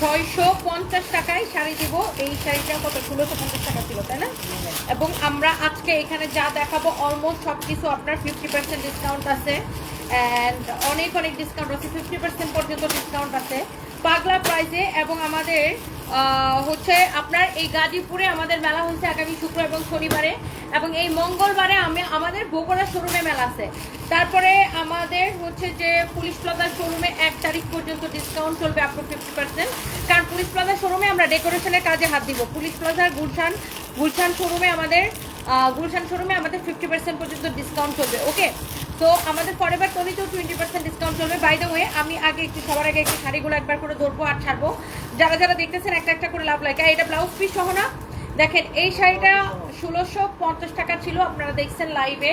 ছয়শো পঞ্চাশ টাকায় শাড়ি দিব। এই শাড়িটা কত? ষোলোশো পঞ্চাশ টাকা ছিল, তাই না? এবং আমরা আজকে এখানে যা দেখাবো অলমোস্ট সব কিছু আপনার ফিফটি পার্সেন্ট ডিসকাউন্ট আছে। অ্যান্ড অনেক অনেক ডিসকাউন্ট আছে। ফিফটি পার্সেন্ট পর্যন্ত ডিসকাউন্ট আছে। পাগলা প্রাইজে এবং আমাদের হচ্ছে আপনার এই গাজীপুরে আমাদের মেলা হচ্ছে আগামী শুক্র এবং শনিবারে। এবং এই মঙ্গলবারে আমি, আমাদের বগুড়া শোরুমে মেলা আছে। তারপরে আমাদের হচ্ছে যে পুলিশ প্লাজার শোরুমে এক তারিখ পর্যন্ত ডিসকাউন্ট চলবে আপ টু ফিফটি পার্সেন্ট কারণ পুলিশ প্লাজার শোরুমে আমরা ডেকোরেশনের কাজে হাত দিব। পুলিশ প্লাজার গুলশান গুলশান শোরুমে আমাদের গুলশান শোরুমে আমাদের ফিফটি পার্সেন্ট পর্যন্ত ডিসকাউন্ট চলবে। ওকে তো আমাদের ফরেভার তলিতেও টোয়েন্টি পার্সেন্ট ডিসকাউন্ট চলবে। বাই দ্য ওয়ে আমি আগে একটু, সবার আগে একটু শাড়িগুলো একবার করে ধরবো আর ছাড়বো। যারা যারা দেখতেছেন, একটা একটা করে লাভ লাইক এটা ব্লাউজ পিস সহ না। দেখেন, এই শাড়িটা ষোলোশো পঞ্চাশ টাকা ছিল, আপনারা দেখছেন লাইভে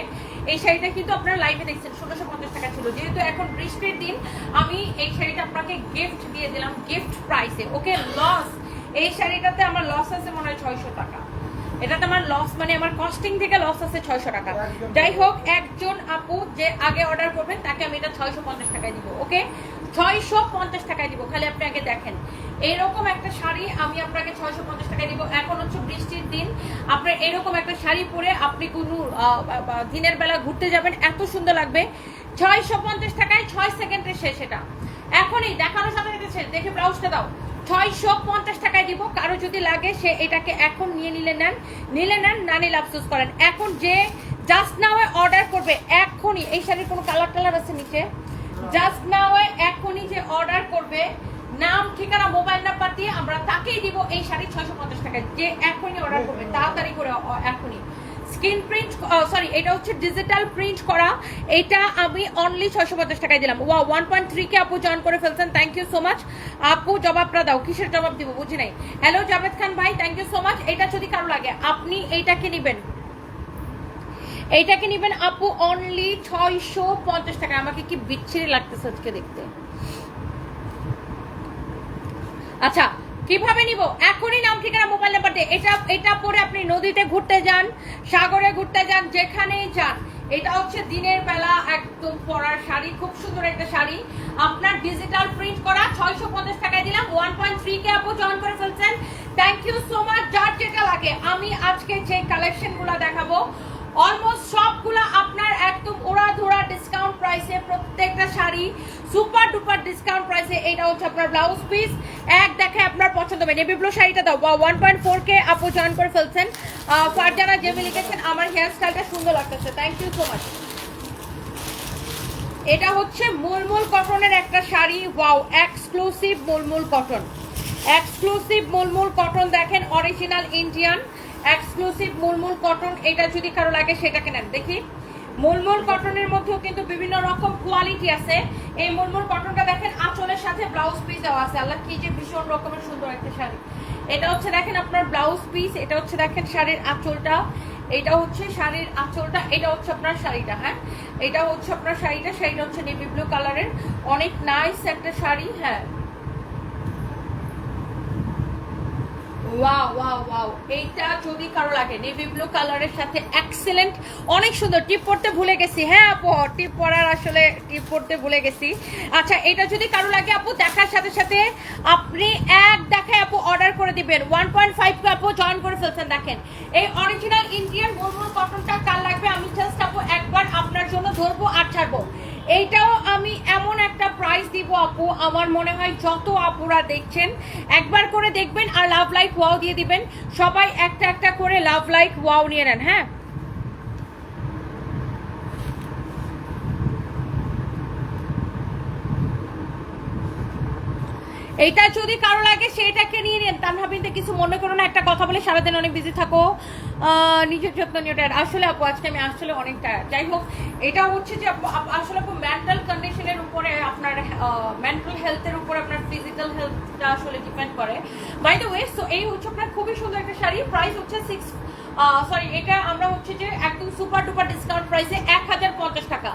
এই শাড়িটা কিন্তু আপনারা লাইভে দেখছেন, ষোলোশো পঞ্চাশ টাকা ছিল। যেহেতু এখন বৃষ্টির দিন, আমি এই শাড়িটা আপনাকে গিফট দিয়ে দিলাম গিফট প্রাইসে ওকে লস এই শাড়িটাতে আমার লস আছে মনে হয় ছয়শো টাকা। এটাতে আমার লস মানে আমার কস্টিং থেকে লস আছে ছয়শো টাকা। যাই হোক, একজন আপু যে আগে অর্ডার করবেন, তাকে আমি এটা ছয়শো পঞ্চাশ টাকায় দিব, ওকে? ছয়শো পঞ্চাশ টাকায় দিব, খালি আপনি আগে দেখেন। এইরকম একটা শাড়ি আমি আপনাকে ছয়শো পঞ্চাশ টাকায় দিব। এখন হচ্ছে বৃষ্টির দিন, আপনার এরকম একটা শাড়ি পরে আপনি কোনো দিনের বেলা ঘুরতে যাবেন, এত সুন্দর লাগবে। ছয়শো পঞ্চাশ টাকায় ছয় সেকেন্ডে শেষ এটা। এখনই দেখানোর সাথে সাথে শেষ, দেখে ব্লাউজটা দাও। ছয়শো পঞ্চাশ টাকায় দিব। কারও যদি লাগে, সে এটাকে এখন নিয়ে নিলে নেন। নিলে নেন, না নিলে আফসোস করেন। এখন যে জাস্ট নাও অর্ডার করবে এখনই এই শাড়ির কোনো কালার টালার আছে নিচে? জাস্ট নাও এখনই যে অর্ডার করবে, নাম, ঠিকানা মোবাইল নাম্বার দিয়ে আমরা তাকেই দিব এই শাড়ি ছয়শো পঞ্চাশ টাকায়। যে এখনই অর্ডার করবে, তাড়াতাড়ি করে এখনই স্ক্রিন প্রিন্ট সরি এটা হচ্ছে ডিজিটাল প্রিন্ট করা। এটা আমি অনলি ছয়শো পঞ্চাশ টাকায় দিলাম। ওয়া ওয়ান পয়েন্ট থ্রি কে আপু জয়েন করে ফেলছেন। থ্যাংক ইউ সো মাচ আপু জবাবটা দাও, কিসের জবাব দিব, বুঝি নাই। হ্যালো জাভেদ খান ভাই থ্যাংক ইউ সো মাচ এটা যদি কারও লাগে, আপনি এইটাকে নেবেন। এইটাকে নেবেন আপু অনলি ছয়শো পঞ্চাশ টাকা আমাকে কি বিচ্ছিরি লাগতেছে আজকে দেখতে? আচ্ছা কীভাবে নিব? এখনই নাম ঠিকানা মোবাইল নাম্বার দিয়ে এটা এটা পরে আপনি নদীতে ঘুরতে যান, সাগরে ঘুরতে যান, যেখানেই যান। এটা হচ্ছে দিনের বেলা, একদম পরার শাড়ি, খুব সুন্দর একটা শাড়ি। আপনার ডিজিটাল প্রিন্ট করা, ছয়শো পঞ্চাশ টাকায় দিলাম ওয়ান পয়েন্ট থ্রি কে আপু জয়েন করে ফেলছেন। থ্যাংক ইউ সো মাচ যার যেটা লাগে। আমি আজকে যে কালেকশনগুলো দেখাবো অলমোস্ট সবগুলো আপনার একদম ওড়া ধরা ডিসকাউন্ট প্রাইসে প্রত্যেকটা শাড়ি সুপার ডুপার ডিসকাউন্ট প্রাইসে এটা হচ্ছে আপনার ব্লাউজ পিস এক দেখে আপনার পছন্দ হবে। নেভি ব্লু শাড়িটা দাও। ওয়ান পয়েন্ট ফোর কে আপু জয়েন করে ফেলছেন। ফারজানা জেমি লিখেছেন, আমার হেয়ার স্টাইলটা সুন্দর লাগতেছে। থ্যাংক ইউ সো মাচ এটা হচ্ছে মুলমুল কটনের একটা sari. Wow exclusive mulmul cotton exclusive mulmul cotton দেখেন original Indian exclusive mulmul cotton এটা যদি কারও লাগে সেটাকে নেন। দেখি। মুলমুল কটনের মধ্যেও কিন্তু বিভিন্ন রকম কোয়ালিটি আছে। এই মুলমুল কটনটা দেখেন, আঁচলের সাথে ব্লাউজ পিস দেওয়া আছে। আল্লাহ কি যে ভীষণ রকমের সুন্দর একটা শাড়ি। এটা হচ্ছে দেখেন আপনার ব্লাউজ পিস এটা হচ্ছে দেখেন শাড়ির আঁচলটা। এটা হচ্ছে শাড়ির আঁচলটা, এটা হচ্ছে আপনার শাড়িটা হ্যাঁ? এটা হচ্ছে আপনার শাড়িটা শাড়িটা হচ্ছে নেভি ব্লু কালারের অনেক নাইস একটা শাড়ি হ্যাঁ। ওয়াও ওয়াও ওয়াও এইটা যদি কারও লাগে নেভি ব্লু কালারের সাথে এক্সেলেন্ট অনেক সুন্দর টিপ পড়তে ভুলে গেছি। হ্যাঁ আপু টিপ পরার আসলে টিপ পড়তে ভুলে গেছি। আচ্ছা এটা যদি কারও লাগে, আপু, দেখার সাথে সাথে আপনি এক দেখায়, আপু অর্ডার করে দিবেন। ওয়ান পয়েন্ট ফাইভ আপু জয়েন করে ফেলছেন। দেখেন, এই অরিজিনাল ইন্ডিয়ান মুরমুর কটনটা কার লাগবে? আমি জাস্ট একবার আপনার জন্য ধরবো আর ছাড়বো। এইটাও আমি এমন একটা প্রাইস দিব আপু, আমার মনে হয় যত আপুরা দেখছেন, একবার করে দেখবেন আর লাভ লাইক ওয়াও দিয়ে দিবেন। সবাই একটা একটা করে লাভ লাইক ওয়াও নিয়ে নেন হ্যাঁ? এইটা যদি কারও লাগে সেটাকে নিয়ে নেন। তানহা বিনতে কিছু মনে করো না, একটা কথা বলে সারাদিন অনেক বিজি থাকো। নিজের যত্ন নিয়ে tired। আসলে আপু, আজকে আমি আসলে অনেক টায়ার যাই হোক, এটা হচ্ছে যে আসলে আপু মেন্টাল কন্ডিশনের উপরে আপনার মেন্টাল হেলথের উপরে আপনার ফিজিক্যাল হেলথটা আসলে ডিপেন্ড করে। বাই দ্য ওয়ে সো এই হচ্ছে আপনার খুবই সুন্দর একটা শাড়ি। প্রাইস হচ্ছে সিক্স সরি এটা আমরা হচ্ছে যে একদম সুপার ডুপার ডিসকাউন্ট প্রাইসে এক হাজার পঞ্চাশ টাকা।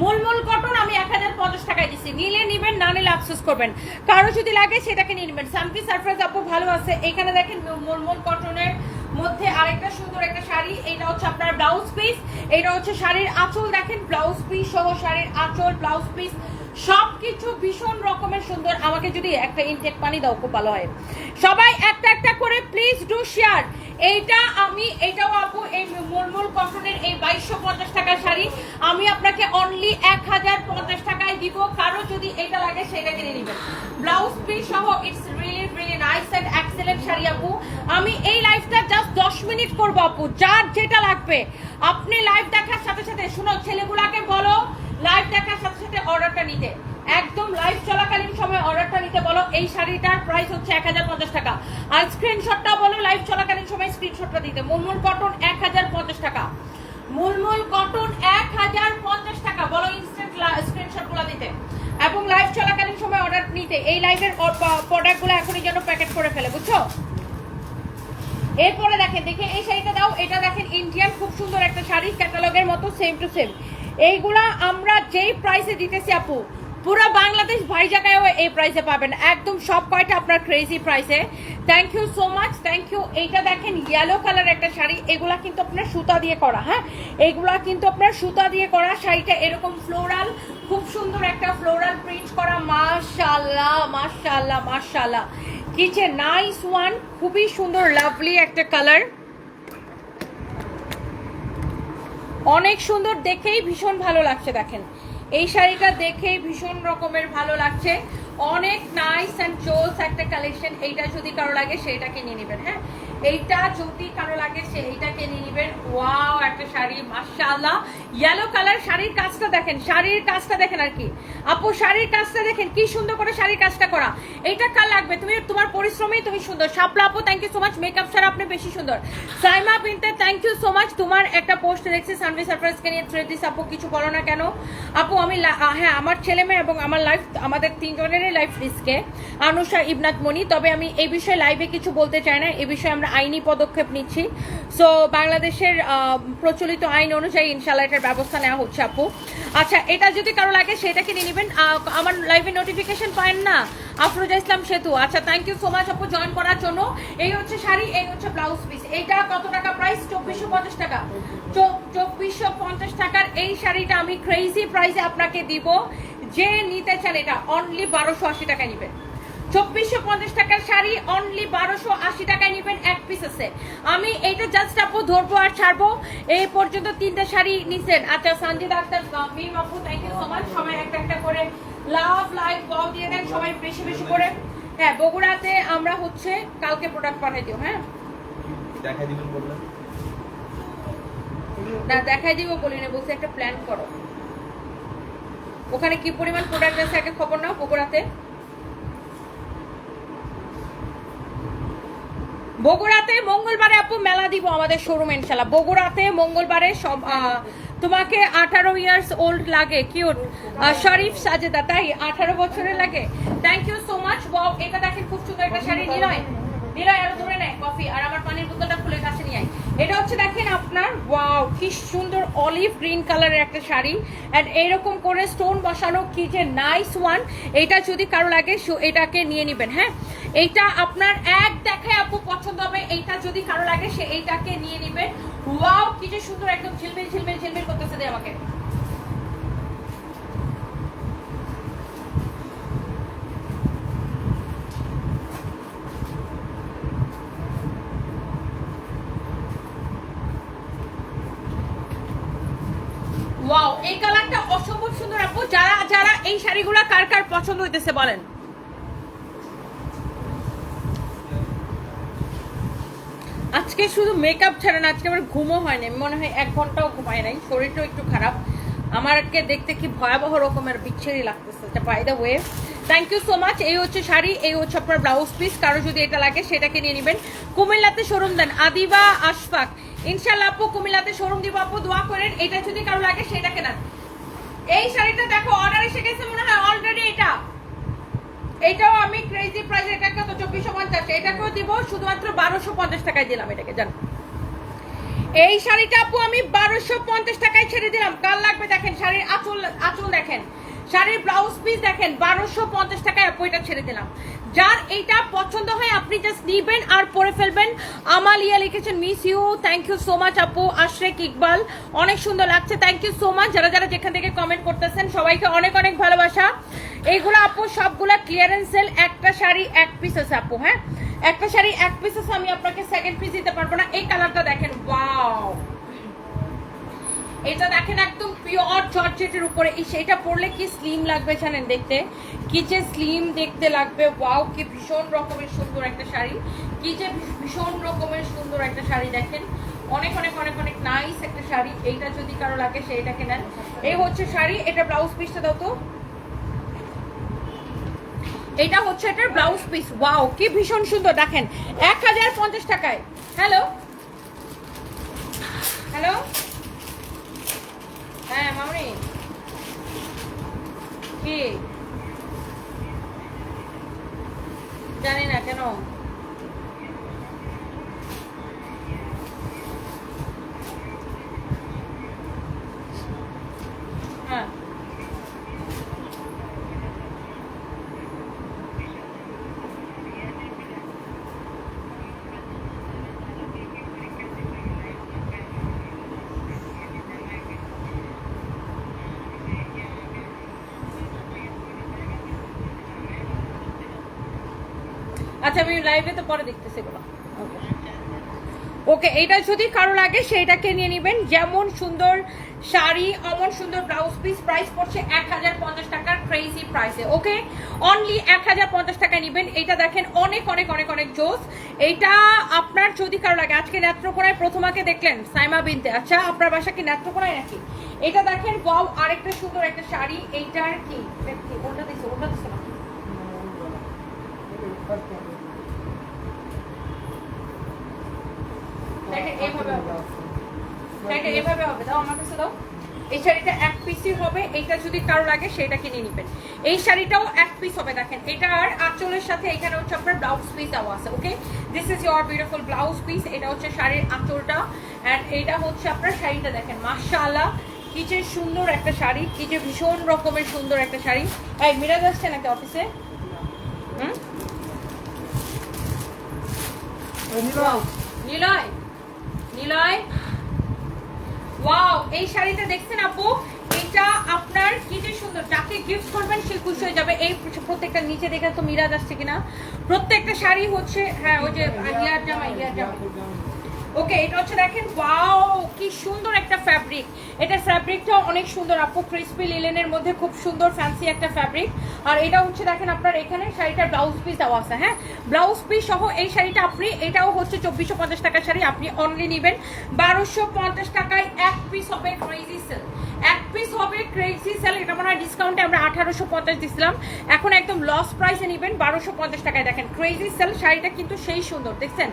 মূলমূল কটন আমি এক হাজার পঞ্চাশ টাকায় দিচ্ছি নিলে নিবেন, না নিলে আফসোস করবেন। কারও যদি লাগে, সেটাকে নিয়ে নেবেন। সামকি সারপ্রাইজ আপু ভালো আছে। এখানে দেখেন মূল মূল কটনের মধ্যে আরেকটা সুন্দর একটা শাড়ি। এটা হচ্ছে আপনার ব্লাউজ পিস এটা হচ্ছে শাড়ির আঁচল। দেখেন ব্লাউজ পিস সহ শাড়ির আঁচল ব্লাউজ পিস সব কিছু ভীষণ রকমের সুন্দর। আমাকে যদি একটা ইনটেক পানি দাও ভালো হয়। সবাই একটা একটা করে প্লিজ ডু শেয়ার এইটা আমি এটাও আপু, এই মুলমুল কটনের এই বাইশশো পঞ্চাশ টাকার শাড়ি, আমি আপনাকে অনলি এক হাজার পঞ্চাশ টাকায় দিব। কারও যদি এটা লাগে, সেটা কিনে নেবেন। ব্লাউজ পিস সহ it's really really nice and excellent sari আপু। আমি এই লাইফটা জাস্ট দশ মিনিট করব আপু, যার যেটা লাগবে। আপনি লাইভ দেখার সাথে সাথে, শুনো, ছেলেগুলাকে বলো লাইভ দেখার সাথে সাথে অর্ডারটা নিতে। একদম লাইভ চলাকালীন সময় অর্ডারটা নিতে বলো, এই শাড়িটার প্রাইস হচ্ছে এক হাজার পঞ্চাশ টাকা। আর স্ক্রিনশটটা বলো লাইভ চলাকালীন সময় স্ক্রিনশটটা দিতে। মুলমুল কটন এক হাজার পঞ্চাশ টাকা। মুলমুল কটন এক হাজার পঞ্চাশ টাকা। বলো ইনস্ট্যান্ট স্ক্রিনশটগুলো দিতে। এবং লাইভ চলাকালীন সময় অর্ডার নিতে। এই লাইভের প্রোডাক্টগুলো এখনই যেন প্যাকেট করে ফেলে, বুঝছ? এরপরে দেখেন, দেখে এই শাড়িটা দাও। এটা দেখেন ইন্ডিয়ান খুব সুন্দর একটা শাড়ি ক্যাটালগের মতো সেম টু সেম এইগুলা আমরা যেই প্রাইসে দিতেছি আপু, পুরো বাংলাদেশ ভাই জায়গায়ও এই প্রাইসে পাবেন। একদম সব কয়টা আপনার ক্রেজি প্রাইসে thank you so much thank you এইটা দেখেন ইয়েলো কালার একটা শাড়ি, এগুলা কিন্তু আপনার সুতা দিয়ে করা হ্যাঁ? এগুলা কিন্তু আপনার সুতা দিয়ে করা, শাড়িটা এরকম ফ্লোরাল খুব সুন্দর একটা ফ্লোরাল প্রিন্ট করা মাশাল্লাহ মাশাল্লাহ মাশাল্লাহ কিচে নাইস ওয়ান খুবই সুন্দর লাভলি একটা কালার অনেক সুন্দর, দেখেই ভীষণ ভালো লাগছে, দেখেন। এই শাড়িটা দেখেই ভীষণ রকমের ভালো লাগছে। অনেক নাইস অ্যান্ড চোস একটা কালেকশন এইটা যদি কারও লাগে সেইটাকে নিয়ে নেবেন হ্যাঁ? এইটা যদি কারও লাগে, সে এইটাকে নিয়ে নেবেন। ওয়াও, একটা শাড়ি, মাশাআল্লাহ। ইয়েলো কালার শাড়ির কাজটা দেখেন, শাড়ির কাজটা দেখেন আর কি। আপু, শাড়ির কাজটা দেখেন, কি সুন্দর করে শাড়ির কাজটা করা। এইটা কার লাগবে? তুমি তোমার পরিশ্রমেই তুমি সুন্দর। শাপলা আপু thank you so much makeup ছাড়া আপনি বেশি সুন্দর। Saima Binte thank you so much তোমার একটা পোস্ট দেখছি সানভি সারপ্রাইজকে নিয়ে থ্রেড দিস আপু, কিছু বলো না কেন? আপু, আমি হ্যাঁ আমার ছেলে মেয়ে এবং আমার লাইফ আমাদের তিনজনেরই লাইফ রিস্কে আনুষা, ইবনাথ মনি, তবে আমি এই বিষয়ে লাইভে কিছু বলতে চাই না। এই বিষয়ে আমরা আইনি পদক্ষেপ নিচ্ছি। সো বাংলাদেশের প্রচলিত আইন অনুযায়ী ইনশাল্লাহ এটার ব্যবস্থা নেওয়া হচ্ছে, আপু। আচ্ছা এটা যদি কারও লাগে, সেটাকে নিয়ে নেবেন। আমার লাইভে নোটিফিকেশন পায়েন না? আফরোজা ইসলাম সেতু। আচ্ছা থ্যাংক ইউ সো মাচ আপু জয়েন করার জন্য। এই হচ্ছে শাড়ি, এই হচ্ছে ব্লাউজ পিস এইটা কত টাকা প্রাইস চব্বিশশো পঞ্চাশ টাকা। চব্বিশশো পঞ্চাশ টাকার এই শাড়িটা আমি ক্রেজি প্রাইসে আপনাকে দিব। যে নিতে চান এটা অনলি বারোশো আশি টাকায় নেবেন চব্বিশশো পঞ্চাশ টাকার শাড়ি অনলি বারোশো আশি টাকায় নেবেন এক পিস আছে। আমি এইটা জাস্ট আপু ধরবো আর ছাড়বো। এই পর্যন্ত তিনটা শাড়ি নিছেন। আচ্ছা সঞ্জিত আক্তার মিম আপু থ্যাংক ইউ সো মাচ সবাই একটা একটা করে লাভ দিয়ে দেন। সবাই বেশি বেশি করে। হ্যাঁ বগুড়াতে আমরা হচ্ছে কালকে প্রোডাক্ট পাঠাই দিও হ্যাঁ? দেখাই দিবেন বললেন। না দেখাই দিব বলি না বলছে একটা প্ল্যান করো। ওখানে কি পরিমাণ প্রোডাক্ট আছে একটা খবর নাও বগুড়াতে। বগুড়াতে মঙ্গলবারে আপু মেলা দিব আমাদের শোরুম ইনশাল্লাহ বগুড়াতে মঙ্গলবারে সব তোমাকে আঠারো ইয়ার্স ওল্ড লাগে কিউট শরীফ সাজেদা, তাই? আঠারো বছরের লাগে। Thank you so much wow এটা দেখেন খুব সুন্দর একটা শাড়ি। নিলয় আরও ধরে নেয় কফি আর আমার পানির বোতলটা কাছে নিয়ে এটা হচ্ছে দেখেন আপনার ওয়াও কি সুন্দর অলিভ গ্রিন কালারের একটা শাড়ি। এইরকম করে স্টোন বসানো কি যে নাইস ওয়ান এটা যদি কারও লাগে এটাকে নিয়ে নেবেন হ্যাঁ? এইটা আপনার এক দেখায় আপু পছন্দ হবে। এইটা যদি কারও লাগে, সে এইটাকে নিয়ে নেবেন ওয়াও, কি যে সুন্দর একদম ঝিলমিল ঝিলমিল ঝিলমিল করতেছে দে আমাকে। ওয়াও, এই কালারটা অসম্ভব সুন্দর আপু। যারা যারা এই শাড়িগুলো কার কার পছন্দ হইতেছে বলেন। আজকে শুধু মেকআপ ছাড়া না, আজকে আমার ঘুমও হয়নি। মনে হয় এক ঘন্টাও ঘুমায় নাই, শরীরটাও একটু খারাপ। আমারকে দেখতে কি ভয়াবহ রকমের বিচ্ছিরি লাগতেছে by the way thank you so much এই হচ্ছে শাড়ি, এই হচ্ছে আপনার ব্লাউজ পিস কারও যদি এটা লাগে, সেটাকে নিয়ে নেবেন। কুমিল্লাতে শোরুম দেন, আদিবা আশফাক। ইনশাল্লাহ আপু, কুমিল্লাতে শোরুম দিব আপু, দোয়া করেন, এটা যদি কারও লাগে, সেটাকে নেন এই শাড়িটা দেখো অর্ডার এসে গেছে, মনে হয় অলরেডি এটা। এটাও আমি ক্রেজি প্রাইস এটাকে তো চব্বিশশো পঞ্চাশ। এটাকেও দিব শুধুমাত্র বারোশো পঞ্চাশ টাকায় দিলাম এটাকে, জান। এই শাড়িটা আপু আমি বারোশো পঞ্চাশ টাকায় ছেড়ে দিলাম। কাল লাগবে দেখেন, শাড়ির আঁচল আঁচল দেখেন। শাড়ির ব্লাউজ পিস দেখেন, বারোশো পঞ্চাশ টাকায় আপু এটা ছেড়ে দিলাম। যার এইটা পছন্দ হয়, আপনি জাস্ট নিবেন আর পরে ফেলবেন। আমাল ইয়া লিখেছেন miss you thank you so much আপু। আশরেক ইকবাল, অনেক সুন্দর লাগছে থ্যাংক ইউ সো মাচ যারা যারা যেখান থেকে কমেন্ট করতেছেন, সবাইকে অনেক অনেক ভালোবাসা। এইগুলো আপু, সবগুলা ক্লিয়ারেন্স সেল একটা শাড়ি এক পিস আছে আপু হ্যাঁ? একটা শাড়ি এক পিস আছে, আমি আপনাকে সেকেন্ড পিস দিতে পারব না। এই কালারটা দেখেন ওয়াও এটা দেখেন একদম পিওর জর্জেটের উপরে। সেটা পরলে কি স্লিম লাগবে জানেন দেখতে? কি যে স্লিম দেখতে লাগবে। ওয়াও কি ভীষণ রকমের সুন্দর একটা শাড়ি। কি যে ভীষণ রকমের সুন্দর একটা শাড়ি দেখেন। অনেক অনেক অনেক অনেক নাইস একটা শাড়ি। এইটা যদি কারও লাগে সেইটাকে নেন। এই হচ্ছে শাড়ি, এটা ব্লাউজ পিসটা দাও তো। এটা হচ্ছে এটার ব্লাউজ পিস ওয়াও কি ভীষণ সুন্দর। দেখেন, এক হাজার পঞ্চাশ টাকায়। হ্যালো হ্যালো হ্যাঁ মামনি। কি? জানি না কেন হ্যাঁ আচ্ছা আমি লাইভে তো পরে ওকে এটা যদি কারও লাগে সেইটাকে নিয়ে নেবেন যেমন সুন্দর শাড়ি অমন সুন্দর ব্লাউজ পিস প্রাইস পড়ছে এক হাজার পঞ্চাশ টাকার ক্রেজি প্রাইসে ওকে অনলি এক হাজার পঞ্চাশ টাকায় নেবেন এটা দেখেন অনেক অনেক অনেক অনেক জোস এইটা আপনার যদি কারও লাগে আজকে নেত্রকোনায় প্রথমাকে দেখলেন সাইমা বিনতে আচ্ছা আপনার বাসা কি নেত্রকোনায় নাকি এটা দেখেন ওয়াও আরেকটা সুন্দর একটা শাড়ি এইটার কি ওটা দিচ্ছে ওটা দিচ্ছে না এভাবে হবে। দাও আমার কাছে দাও। এই শাড়িটা এক পিসই হবে। এইটা যদি কারও লাগে সেটা কিনে নেবেন। এই শাড়িটাও এক পিস হবে দেখেন। এটা আর আঁচলের সাথে এখানে হচ্ছে আপনার ব্লাউজ পিস দেওয়া আছে okay this is beautiful blouse piece এটা হচ্ছে শাড়ির আঁচলটা। অ্যান্ড এইটা হচ্ছে আপনার শাড়িটা দেখেন। মাশাআল্লাহ কি যে সুন্দর একটা শাড়ি। কি যে ভীষণ রকমের সুন্দর একটা শাড়ি। এই মিরাজ আসছে নাকি অফিসে হুম? নিলয় নিলয়। ওয়াও এই শাড়িটা দেখছেন আপু? এটা আপনার কি যে সুন্দর, যাকে গিফট করবেন সে খুশি হয়ে যাবে। এই প্রত্যেকটা নিচে দেখে তো মিরাজ আসছে কিনা? প্রত্যেকটা শাড়ি হচ্ছে হ্যাঁ ওই যে ইয়ার জামা ইয়ার জামা ওকে এটা হচ্ছে দেখেন ওয়াও কি সুন্দর একটা ফ্যাব্রিক এটার ফ্যাব্রিকটাও অনেক সুন্দর। আপু ক্রিসপি লিলেনের মধ্যে খুব সুন্দর ফ্যান্সি একটা ফ্যাব্রিক আর এটা হচ্ছে দেখেন আপনার এখানে শাড়িটার ব্লাউজ পিস দেওয়া আছে হ্যাঁ? ব্লাউজ পিস সহ এই শাড়িটা আপনি, এটাও হচ্ছে চব্বিশশো পঞ্চাশ টাকার শাড়ি, আপনি অনলি নেবেন বারোশো পঞ্চাশ টাকায় এক পিস হবে ক্রেজি সেল এক পিস হবে ক্রেজি সেল এটা মনে হয় ডিসকাউন্টে আমরা আঠারোশো পঞ্চাশ দিছিলাম। এখন একদম লস প্রাইসে নেবেন বারোশো পঞ্চাশ টাকায়। দেখেন ক্রেজি সেল শাড়িটা কিন্তু সেই সুন্দর, দেখছেন?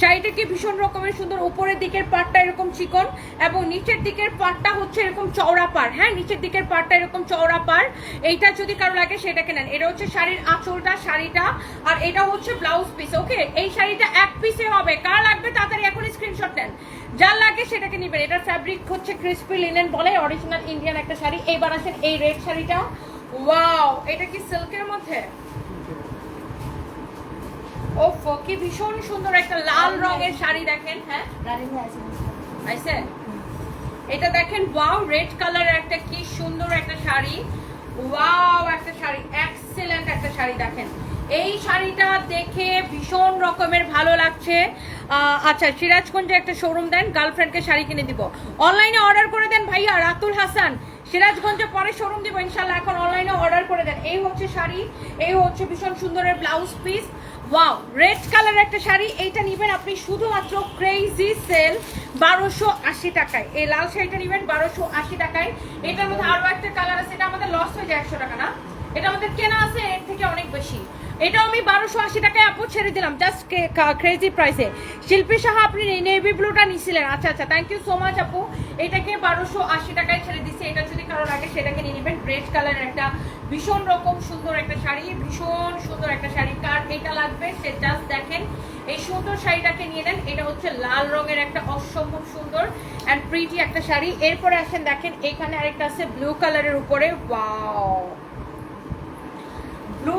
শাড়িটা কি ভীষণ রকমের সুন্দর উপরের দিকের পাটটা এরকম চিকন এবং নিচের দিকের পাটটা হচ্ছে এরকম চওড়া পার হ্যাঁ নিচের দিকের পাটটা এরকম চওড়া পার এইটা যদি কারও লাগে সেটাকে নেন। এটা হচ্ছে শাড়ির আঁচলটা, শাড়িটা। আর এটা হচ্ছে ব্লাউজ পিস ওকে এই শাড়িটা এক পিসে হবে। কার লাগবে তাড়াতাড়ি এখন স্ক্রিনশট নেন। যার লাগে সেটাকে নেবেন। এটার ফ্যাব্রিক হচ্ছে ক্রিসপি লিনেন বলে অরিজিনাল ইন্ডিয়ান একটা শাড়ি। এইবার আসেন এই রেড শাড়িটা। ওয়াও এটা কি সিল্কের মধ্যে? ওফ কি ভীষণ সুন্দর একটা লাল রঙের শাড়ি দেখেন হ্যাঁ? আইসে? এটা দেখেন ওয়াও রেড কালারের একটা কি সুন্দর একটা শাড়ি। ওয়াও একটা শাড়ি এক্সেলেন্ট একটা শাড়ি দেখেন। এই শাড়িটা দেখে ভীষণ রকমের ভালো লাগছে। আচ্ছা সিরাজগঞ্জে একটা শোরুম দেন গার্লফ্রেন্ডকে শাড়ি কিনে দিব। অনলাইনে অর্ডার করে দেন ভাইয়া রাতুল হাসান। সিরাজগঞ্জে পরে শোরুম দিব ইনশাল্লাহ এখন অনলাইনে অর্ডার করে দেন। এই হচ্ছে শাড়ি এই হচ্ছে ভীষণ সুন্দরের blouse piece wow red colour একটা শাড়ি, এইটা নেবেন আপনি শুধুমাত্র ক্রেজি সেল বারোশো আশি টাকায়। এই লাল শাড়িটা নেবেন বারোশো আশি টাকায়। এটার মধ্যে আরও একটা কালার আছে, এটা আমাদের লস হয়ে যায় একশো টাকা না? এটা আমাদের কেনা আছে এর থেকে অনেক বেশি। এটাও আমি বারোশো আশি টাকায় আপু ছেড়ে দিলাম জাস্ট ক্রেজি প্রাইসে শিল্পী সাহা, আপনি নেভি ব্লুটা নিছিলেন। আচ্ছা আচ্ছা থ্যাংক ইউ সো মাচ আপু। এটাকে বারোশো আশি টাকায় ছেড়ে দিচ্ছি এটা যদি কারও লাগে সেটাকে নিয়ে নেবেন। রেড কালারের একটা ভীষণ রকম সুন্দর একটা শাড়ি, ভীষণ সুন্দর একটা শাড়ি। কার এটা লাগবে, সে জাস্ট দেখেন। এই সুন্দর শাড়িটাকে নিয়ে নেন, এটা হচ্ছে লাল রঙের একটা অসম্ভব সুন্দর অ্যান্ড প্রিটি একটা শাড়ি। এরপরে আসেন, দেখেন, এখানে আরেকটা আছে ব্লু কালারের উপরে। ওয়াও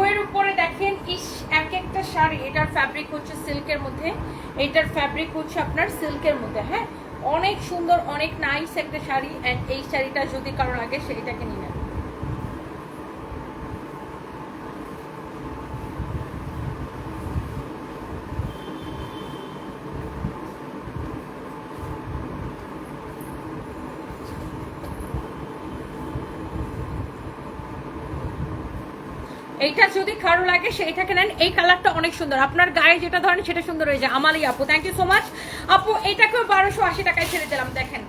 এর উপরে দেখেন ইস এক একটা শাড়ি, এটার ফ্যাব্রিক হচ্ছে সিল্কের মধ্যে, এটার ফ্যাব্রিক হচ্ছে আপনার সিল্কের মধ্যে হ্যাঁ? অনেক সুন্দর, অনেক নাইস একটা শাড়ি অ্যান্ড এই শাড়িটা যদি কারও লাগে সেইটাকে নিয়ে নেন এইটা যদি কারও লাগে সেইটাকে নেন। এই কালারটা অনেক সুন্দর। আপনার গায়ে যেটা ধরেন, সেটা সুন্দর হয়ে যায়। আমালি আপু থ্যাংক ইউ সো মাচ আপু, এটাকেও বারোশো আশি টাকায় ছেড়ে দিলাম, দেখেন।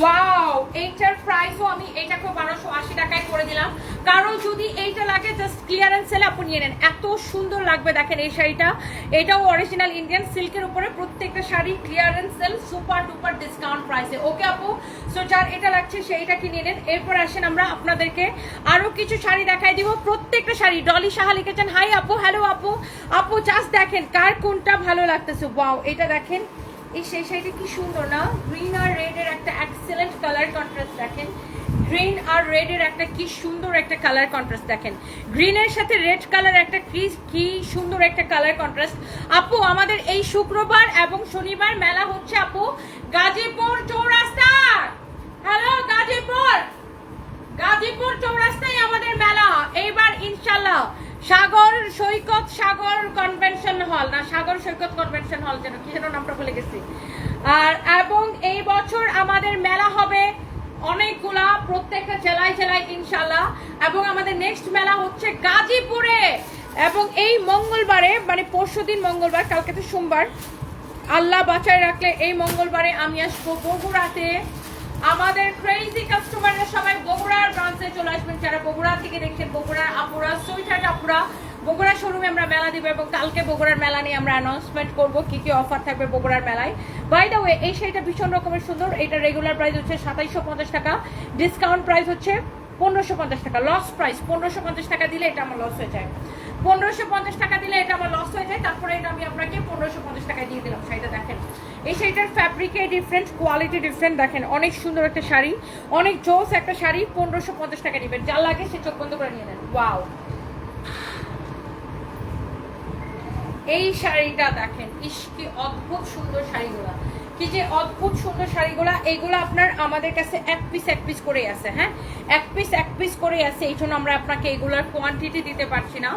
ওয়াও এইটার প্রাইসও আমি এটাকেও বারোশো আশি টাকায় করে দিলাম। কারও যদি এইটা লাগে জাস্ট ক্লিয়ারেন্স সেলে আপনি নিয়ে নেন। এত সুন্দর লাগবে, দেখেন এই শাড়িটা। এটাও অরিজিনাল ইন্ডিয়ান সিল্কের উপরে প্রত্যেকটা sari clearance sale super duper discount প্রাইসে ওকে আপু? সো যার এটা লাগছে সেইটা কিনে নেন। এরপর আসেন আমরা আপনাদেরকে আরও কিছু শাড়ি দেখাই দিব। প্রত্যেকটা শাড়ি। ডলি সাহা লিখেছেন হাই আপু। হ্যালো আপু। আপু জাস্ট দেখেন কার কোনটা ভালো লাগতেছে। ওয়াও এটা দেখেন। এই সেই শাড়িটা কি সুন্দর না? গ্রিন আর রেড এর একটা এক্সেলেন্ট কালার কন্ট্রাস্ট দেখেন। গ্রিন আর রেড এর একটা কি সুন্দর একটা কালার কন্ট্রাস্ট দেখেন। গ্রিনের সাথে রেড কালার একটা কি সুন্দর একটা কালার কন্ট্রাস্ট আপু, আমাদের এই শুক্রবার এবং শনিবার মেলা হচ্ছে, আপু, গাজীপুর চৌরাস্তা হ্যালো গাজীপুর। গাজীপুর চৌরাস্তায় আমাদের মেলা। এইবার ইনশাল্লাহ সাগর সৈকত, সাগর কনভেনশন হল না, সাগর সৈকত কনভেনশন হল যেন কি যেন নামটা ভুলে গেছি। আর, এবং এই বছর আমাদের মেলা হবে অনেকগুলা প্রত্যেকটা জেলায় জেলায় ইনশাল্লাহ এবং আমাদের নেক্সট মেলা হচ্ছে গাজীপুরে। এবং এই মঙ্গলবারে মানে পরশু দিন মঙ্গলবার, কালকে তো সোমবার, আল্লাহ বাঁচায় রাখলে এই মঙ্গলবারে আমি আসব বগুড়াতে। আমাদের ক্রেজি কাস্টমাররা সবাই বগুড়ার ব্রাঞ্চে চলে আসবেন। যারা বগুড়া থেকে দেখছেন, বগুড়ার আপুরা, সুইটার আপুরা বগুড়া শোরুমে আমরা মেলা দিব এবং কালকে বগুড়ার মেলা নিয়ে আমরা অ্যানাউন্সমেন্ট করব, কি কি অফার থাকবে বগুড়ার মেলায়। বাই দ্য ওয়ে এই শাড়িটা ভীষণ রকমের সুন্দর, এটা রেগুলার প্রাইস হচ্ছে সাতাইশশো টাকা ডিসকাউন্ট প্রাইস হচ্ছে পনেরোশো পঞ্চাশ টাকা লস প্রাইস পনেরোশো পঞ্চাশ টাকা দিলে এটা আমার লস হয়ে যায়। পনেরোশো পঞ্চাশ টাকা দিলে এটা আমার লস হয়ে যায়, তারপরে এটা আমি আপনাকে পনেরোশো পঞ্চাশ টাকায় দিয়ে দিলাম শাড়িটা দেখেন। এই শাড়িটার ফ্যাব্রিকে ডিফারেন্ট কোয়ালিটি ডিফারেন্ট দেখেন, অনেক সুন্দর একটা শাড়ি, অনেক জোস একটা শাড়ি, পনেরোশো পঞ্চাশ টাকা নেবেন। যা লাগে সে চোখ বন্ধ করে নিয়ে নেন। ওয়াও এই শাড়িটা দেখেন, ইস, কি অদ্ভুত সুন্দর শাড়িগুলা। কি যে অদ্ভুত সুন্দর শাড়িগুলা, এগুলো আপনার আমাদের কাছে এক পিস এক পিস করে আছে হ্যাঁ? এক পিস এক পিস করে আছে, এই জন্য আমরা আপনাকে এগুলার কোয়ান্টিটি দিতে পারছি না।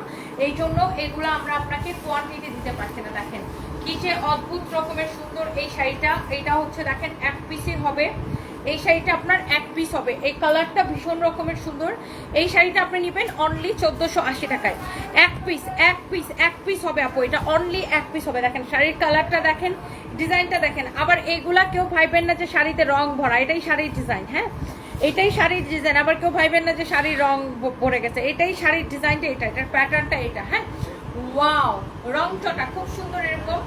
এই জন্য এগুলো আমরা আপনাকে কোয়ান্টিটি দিতে পারছি না, দেখেন। কি যে অদ্ভুত রকমের সুন্দর এই শাড়িটা এটা হচ্ছে, দেখেন, এক পিসই হবে। এই শাড়িটা আপনার এক পিস হবে। এই কালারটা ভীষণ রকমের সুন্দর। এই শাড়িটা আপনি নেবেন অনলি চোদ্দোশো আশি টাকায়। এক পিস এক পিস এক পিস হবে আপু। এটা অনলি এক পিস হবে। দেখেন, শাড়ির কালারটা দেখেন, ডিজাইনটা দেখেন। আবার এইগুলা কেউ ভাইবেন না যে শাড়িতে রং ভরা। এটাই শাড়ির ডিজাইন হ্যাঁ? এটাই শাড়ির ডিজাইন। আবার কেউ ভাইবেন না যে শাড়ির রং পড়ে গেছে। এটাই শাড়ির ডিজাইনটা এটা। এটার প্যাটার্নটা এটা হ্যাঁ? ওয়াও রংটা খুব সুন্দর এরকম।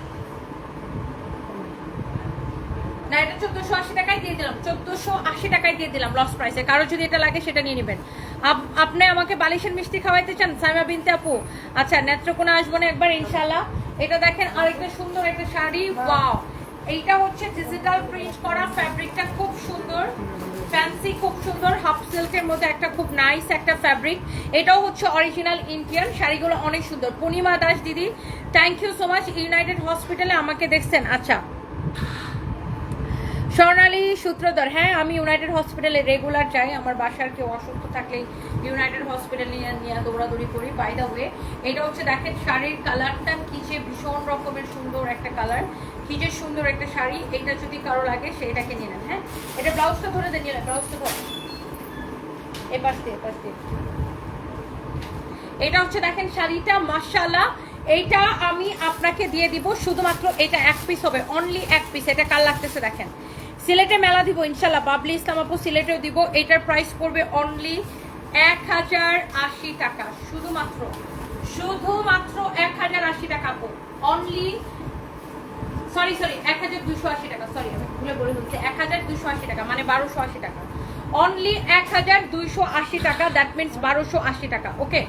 না, এটা চোদ্দশো আশি টাকায় দিয়ে দিলাম। চোদ্দশো আশি টাকায় দিয়ে দিলাম লস প্রাইসে কারও যদি এটা লাগে, সেটা নিয়ে নেবেন। আপ- আপনি আমাকে বালিশের মিষ্টি খাওয়াইতে চান, সাইমা বিনতে আপু? আচ্ছা নেত্রকোনা আসব না একবার ইনশাল্লাহ এটা দেখেন আরেকটা সুন্দর একটা শাড়ি, ওয়াও। এইটা হচ্ছে ডিজিটাল প্রিন্ট করা ফ্যাব্রিকটা খুব সুন্দর। ফ্যান্সি খুব সুন্দর। হাফ সিল্কের মধ্যে একটা খুব নাইস একটা ফ্যাব্রিক এটাও হচ্ছে অরিজিনাল ইন্ডিয়ান শাড়িগুলো অনেক সুন্দর। পূর্ণিমা দাস দিদি thank you so much United হসপিটালে আমাকে দেখছেন। আচ্ছা স্বর্ণালী সূত্রধর হ্যাঁ আমি ইউনাইটেড হসপিটালে রেগুলার যাই, আমার বাসার কেউ অসুস্থ থাকলেই ইউনাইটেড হসপিটাল নিয়ে নিয়ে দৌড়াদৌড়ি করি বাই দ্য ওয়ে এটা হচ্ছে দেখেন শাড়ির কালারটা কি যে ভীষণ রকমের সুন্দর একটা কালার, কি যে সুন্দর একটা শাড়ি, এটা যদি কারও লাগে সেটাকে নিয়ে নেন হ্যাঁ এটা ব্লাউজটা ধরে দেন, নিয়ে ব্লাউজটা ধরে। এপাশ দিয়ে এপাশ দিয়ে। এটা হচ্ছে দেখেন শাড়িটা, মাশাআল্লাহ, এইটা আমি আপনাকে দিয়ে দিব, শুধুমাত্র এটা এক পিস হবে অনলি এক পিস এটা কাল লাগতেছে দেখেন? সিলেটে মেলা দিব, ইনশাল্লাহ। বাবলি ইসলাম আপু সিলেটেও দিব। এটার প্রাইস পড়বে অনলি এক হাজার আশি টাকা। শুধুমাত্র শুধুমাত্র এক হাজার আশি টাকা আপু। অনলি সরি সরি এক হাজার দুশো আশি টাকা সরি ভুলে বলে হচ্ছে এক হাজার দুশো আশি টাকা মানে বারোশো আশি টাকা। অনলি এক হাজার দুইশো আশি টাকা দ্যাট মিনস বারোশো আশি টাকা ওকে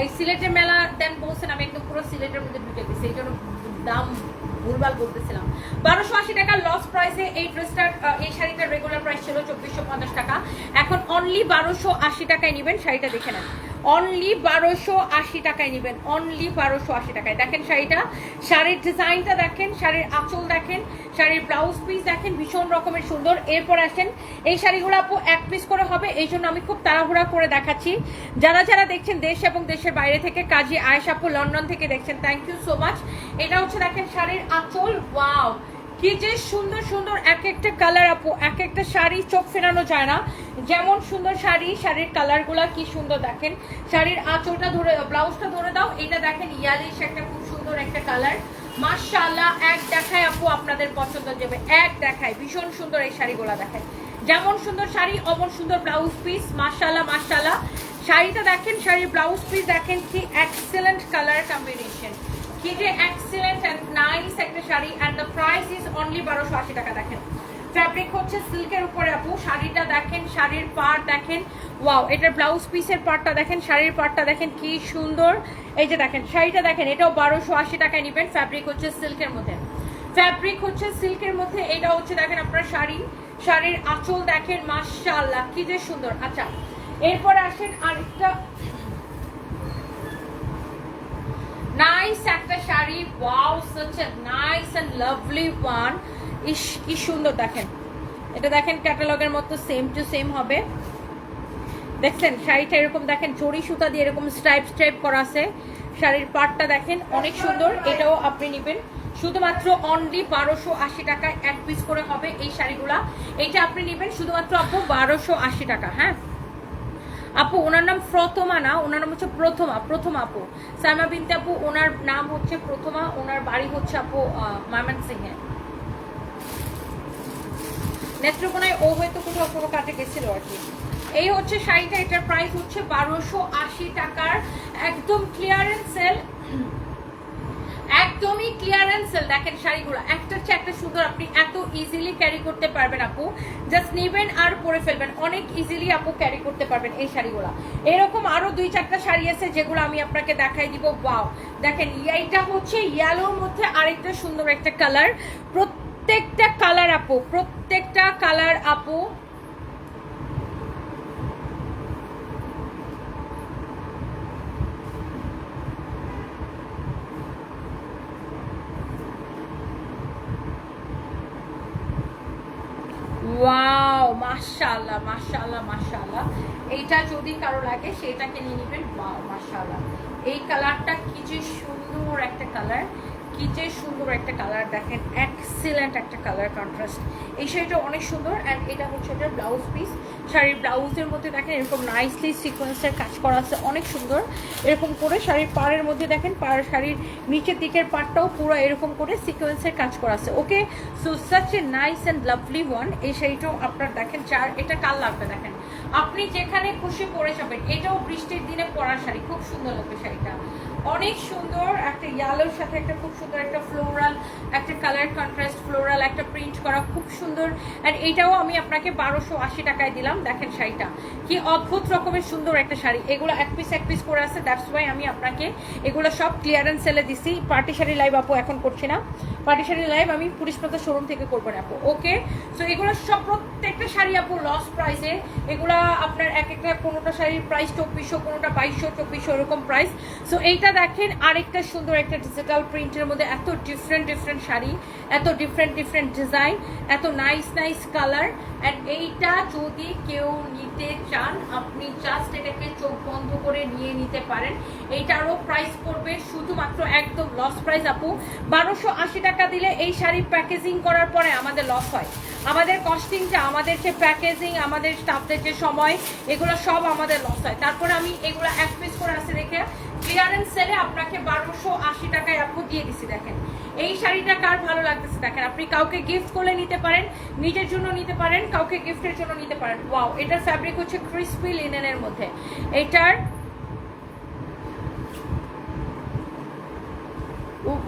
এই সিলেটের মেলা দেন বলছেন, আমি একদম পুরো সিলেটের মধ্যে ঢুকে দিচ্ছি এই জন্য দাম ভুলভাল বলতেছিলাম। বারোশো আশি টাকা লস প্রাইসে এই ড্রেসটার এই শাড়িটার রেগুলার প্রাইস ছিল চব্বিশশো পঞ্চাশ টাকা। এখন অনলি বারোশো আশি টাকায় নেবেন, শাড়িটা দেখে নেন। অনলি বারোশো আশি টাকায় নেবেন অনলি বারোশো আশি টাকায়। দেখেন শাড়িটা, শাড়ির ডিজাইনটা দেখেন, শাড়ির আঁচল দেখেন, শাড়ির ব্লাউজ পিস দেখেন, ভীষণ রকমের সুন্দর। এরপর আসেন, এই শাড়িগুলো আপু এক পিস করে হবে, এই জন্য আমি খুব তাড়াহুড়া করে দেখাচ্ছি। যারা যারা দেখছেন দেশ এবং দেশের বাইরে থেকে, কাজী আয়েশ আপু লন্ডন থেকে দেখছেন থ্যাংক ইউ সো মাচ এটা হচ্ছে দেখেন শাড়ির আঁচল ওয়াও কি যে সুন্দর সুন্দর এক একটা কালার আপু, এক একটা শাড়ি চোখ ফেরানো যায় না। যেমন সুন্দর শাড়ি, শাড়ির কালারগুলা কি সুন্দর দেখেন। শাড়ির আঁচলটা ধরে ব্লাউজটা ধরে দাও, এটা দেখেন ইয়ালিশ একটা খুব সুন্দর একটা কালার মাশাআল্লাহ, এক দেখায় আপু আপনাদের পছন্দ যাবে। এক দেখায়, ভীষণ সুন্দর এই শাড়িগুলা দেখায়। যেমন সুন্দর শাড়ি, অমন সুন্দর ব্লাউজ পিস মাশাআল্লাহ মাশাআল্লাহ। শাড়িটা দেখেন, শাড়ির ব্লাউজ পিস দেখেন, কি এক্সেলেন্ট কালার কম্বিনেশন কি যে এক্সেলেন্ট এন্ড নাইস একটা sari and the price is only বারোশো আশি টাকা, দেখেন। ফ্যাব্রিক হচ্ছে সিল্কের উপরে, আপু। শাড়িটা দেখেন, শাড়ির পাড় দেখেন। ওয়াও এটার ব্লাউজ পিসের পাড়টা দেখেন, শাড়ির পাড়টা দেখেন, কি সুন্দর। এই যে দেখেন, শাড়িটা দেখেন, এটাও বারোশো আশি টাকায় নেবেন ফ্যাব্রিক হচ্ছে সিল্কের মধ্যে। ফ্যাব্রিক হচ্ছে সিল্কের মধ্যে এটা হচ্ছে দেখেন আপনার শাড়ি। শাড়ির আঁচল দেখেন, মাশাআল্লাহ, কি যে সুন্দর। আচ্ছা এরপর আসেন আরেকটা নাইস একটা sari. Wow such a nice and lovely one ইস, কি সুন্দর, দেখেন। এটা দেখেন ক্যাটালগের মতো সেম টু সেম হবে। দেখছেন, শাড়িটা এরকম, দেখেন চড়ি সুতা দিয়ে এরকম স্ট্রাইপ স্ট্রাইপ করা আছে। শাড়ির পাটটা দেখেন, অনেক সুন্দর। এটাও আপনি নেবেন। শুধুমাত্র অনলি বারোশো আশি টাকায় এক পিস করে হবে এই শাড়িগুলা। এইটা আপনি নেবেন শুধুমাত্র আপু বারোশো আশি টাকা হ্যাঁ? আপু, ওনার নাম প্রথমা না? ওনার নাম হচ্ছে প্রথমা প্রথমা আপু। সাইমা বিনতে আপু, ওনার নাম হচ্ছে প্রথমা, ওনার বাড়ি হচ্ছে আপু ময়মন এ নেত্রকোনায় ও হয়তো কোথাও কোনো কাজে গেছিল আর কি। এই হচ্ছে শাড়িটা, এটার প্রাইস হচ্ছে বারোশো আশি টাকার একদম ক্লিয়ারেন্স সেল একদমই ক্লিয়ারেন্স সেল দেখেন শাড়িগুলো, একটা চেয়ে একটা সুন্দর আপনি এত ইজিলি ক্যারি করতে পারবেন আপু। জাস্ট নেবেন আর পরে ফেলবেন। অনেক ইজিলি আপু ক্যারি করতে পারবেন এই শাড়িগুলো। এরকম আরও দুই চারটা শাড়ি আছে যেগুলো আমি আপনাকে দেখাই দিব। ওয়াও দেখেন, এইটা হচ্ছে ইয়েলোর মধ্যে আরেকটা সুন্দর একটা কালার প্রত্যেকটা কালার আপু, প্রত্যেকটা কালার আপু মাশাল্লাহ মাশাআল্লাহ মাশাআল্লাহ। এইটা যদি কারও লাগে, সেটাকে নিয়ে নেবেন। ওয়াও মাশাআল্লাহ। এই কালারটা কি যে সুন্দর একটা কালার কি যে সুন্দর একটা কালার দেখেন এক্সিলেন্ট একটা কালার কন্ট্রাস্ট এই শাড়িটা অনেক সুন্দর অ্যান্ড এটা হচ্ছে এটা ব্লাউজ পিস শাড়ির ব্লাউজের মধ্যে দেখেন এরকম নাইসলি সিকোয়েন্সের কাজ করা আছে, অনেক সুন্দর। এরকম করে শাড়ির পাড়ের মধ্যে দেখেন, পাড় শাড়ির নিচের দিকের পাড়টাও পুরো এরকম করে সিকোয়েন্সের কাজ করা আছে। Okay so such a nice and lovely one এই শাড়িটাও আপনার দেখেন, চার এটা কাল লাগবে দেখেন? আপনি যেখানে খুশি পরে যাবেন, এটাও বৃষ্টির দিনে পরার শাড়ি, খুব সুন্দর লাগবে শাড়িটা। অনেক সুন্দর একটা ইয়ালোর সাথে একটা খুব সুন্দর একটা ফ্লোরাল একটা কালার কন্ট্রাস্ট ফ্লোরাল একটা প্রিন্ট করা খুব সুন্দর। অ্যান্ড এটাও আমি আপনাকে বারোশো আশি টাকায় দিলাম। দেখেন শাড়িটা। কি অদ্ভুত রকমের সুন্দর একটা শাড়ি। এগুলো এক পিস এক পিস করে আছে। দ্যাটস ওয়াই আমি আপনাকে এগুলো সব ক্লিয়ারেন্স সেলে দিছি। পার্টি শাড়ি লাইভ আপু এখন করছি না। পার্টি শাড়ি লাইভ আমি পুলিশ প্রথা শোরুম থেকে করব না আপু। ওকে সো এগুলো সব প্রত্যেকটা শাড়ি আপু লস প্রাইসে এগুলা আপনার এক একটা কোনোটা শাড়ির প্রাইস চব্বিশশো, কোনোটা বাইশশো, চব্বিশশো এরকম প্রাইস সো এইটা দেখেন আরেকটা সুন্দর একটা ডিজিটাল প্রিন্টের মধ্যে এত ডিফারেন্ট ডিফারেন্ট শাড়ি। এত ডিফারেন্ট ডিফারেন্ট ডিজাইন এত নাইস নাইস কালার অ্যান্ড এইটা যদি কেউ নিতে চান, আপনি জাস্ট এটাকে চোখ বন্ধ করে নিয়ে নিতে পারেন। এইটারও প্রাইস পড়বে শুধুমাত্র একদম লস প্রাইস আপু। বারোশো আশি টাকা দিলে এই শাড়ি প্যাকেজিং করার পরে আমাদের লস হয়। আমাদের কস্টিংটা আমাদের যে প্যাকেজিং আমাদের স্টাফদের যে সময়, এগুলো সব আমাদের লস হয়। তারপরে আমি এগুলো এক পিস করে আসে রেখে ক্লিয়ারেন্স সেলে আপনাকে বারোশো আশি টাকায় আপু দিয়ে দিছি, দেখেন। এই শাড়িটা কার ভালো লাগতেছে দেখেন? আপনি কাউকে গিফট করলে নিতে পারেন, নিজের জন্য নিতে পারেন, কাউকে গিফটের জন্য নিতে পারেন। ওয়াও এটার ফ্যাব্রিক হচ্ছে ক্রিসপি লিনেনের মধ্যে। এটার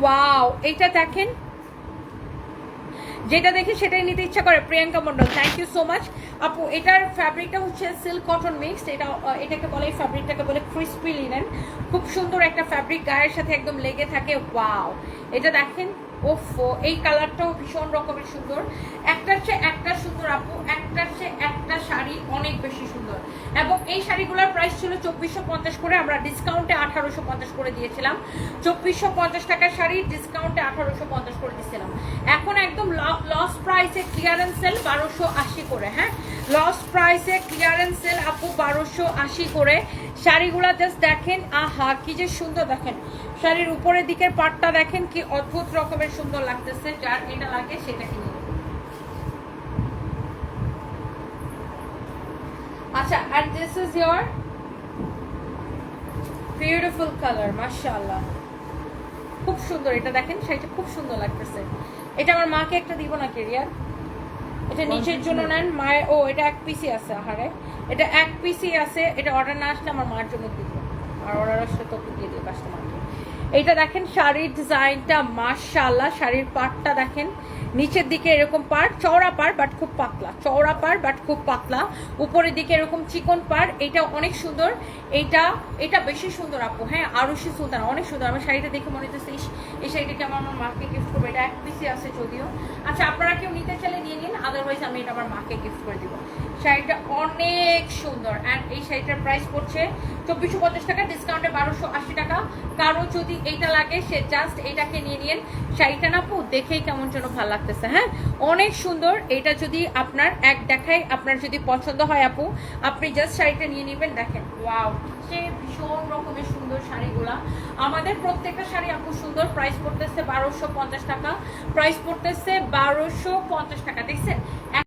ওয়াও এটা দেখেন যেটা দেখি সেটাই নিতে ইচ্ছা করে, Priyanka Mondal thank you so much আপু, এটার ফ্যাব্রিকটা হচ্ছে সিল্ক কটন মিক্সড এটা এটাকে বলে, এই ফ্যাব্রিকটাকে বলে ক্রিস্পি লিনেন খুব সুন্দর একটা ফ্যাব্রিক গায়ের সাথে একদম লেগে থাকে ওয়াও এটা দেখেন, ওফ, এই কালারটাও ভীষণ রকমের সুন্দর। একটার চেয়ে একটা সুন্দর, আপু, একটার চেয়ে একটা শাড়ি অনেক বেশি সুন্দর। এবং এই শাড়িগুলোর প্রাইস ছিল চব্বিশশো পঞ্চাশ করে, আমরা ডিসকাউন্টে আঠারোশো পঞ্চাশ করে দিয়েছিলাম। চব্বিশশো পঞ্চাশ টাকার শাড়ি ডিসকাউন্টে আঠারোশো পঞ্চাশ করে দিয়েছিলাম। এখন একদম লস প্রাইসে ক্লিয়ারেন্স সেল বারোশো আশি করে হ্যাঁ? লস প্রাইসে ক্লিয়ারেন্স সেল আপু বারোশো আশি করে। শাড়িগুলো জাস্ট দেখেন, আহা, কি যে সুন্দর দেখেন। শাড়ির উপরের দিকের পাটটা দেখেন, কি অদ্ভুত রকমের সুন্দর লাগতেছে, যার এটা লাগে সেটা কিনে নেবেন। আচ্ছা আর this is your beautiful colour মাশাআল্লাহ। খুব সুন্দর এটা দেখেন শাড়িটা খুব সুন্দর লাগতেছে। এটা আমার মাকে একটা দিব না কেরিয়ার এটা নিচের জন্য নেন মায়ের ও এটা এক পিসি আছে আহারে। এটা এক পিসি আছে এটা অর্ডার না আসলে আমার মার জন্য দিব। আর অর্ডার আসলে তোকে দিয়ে দিও কাস্টমারকে এইটা দেখেন, শাড়ির ডিজাইনটা মাশাআল্লাহ, শাড়ির পাটটা দেখেন। নিচের দিকে এরকম পার চওড়া পার বাট খুব পাতলা। চওড়া পার বাট খুব পাতলা। উপরের দিকে এরকম চিকন পার এটা অনেক সুন্দর। এটা এটা বেশি সুন্দর, আপু। হ্যাঁ আরুষি সুলতান, অনেক সুন্দর। আমার শাড়িটা দেখে মনে হচ্ছে এই শাড়িটাকে আমার আমার মাকে গিফট করব। এটা এক পিসি আছে যদিও। আচ্ছা আপনারা কেউ নিতে চাইলে নিয়ে নিন আদারওয়াইজ আমি এটা আমার মাকে গিফট করে দিব। শাড়িটা অনেক সুন্দর অ্যান্ড এই শাড়িটার প্রাইস পড়ছে চব্বিশশো পঞ্চাশ টাকা ডিসকাউন্টে বারোশো আশি টাকা। কারও যদি এইটা লাগে, সে জাস্ট এইটাকে নিয়ে নিন। শাড়িটা না আপু, দেখেই কেমন যেন ভালো লাগতেছে হ্যাঁ? অনেক সুন্দর। এটা যদি আপনার, এক দেখায় আপনার যদি পছন্দ হয় আপু, আপনি জাস্ট শাড়িটা নিয়ে নেবেন, দেখেন ওয়াও সে ভীষণ রকমের সুন্দর শাড়িগুলা। আমাদের প্রত্যেকটা শাড়ি আপু সুন্দর প্রাইস পড়তেছে বারোশো পঞ্চাশ টাকা। প্রাইস পড়তেছে বারোশো পঞ্চাশ টাকা, দেখছেন?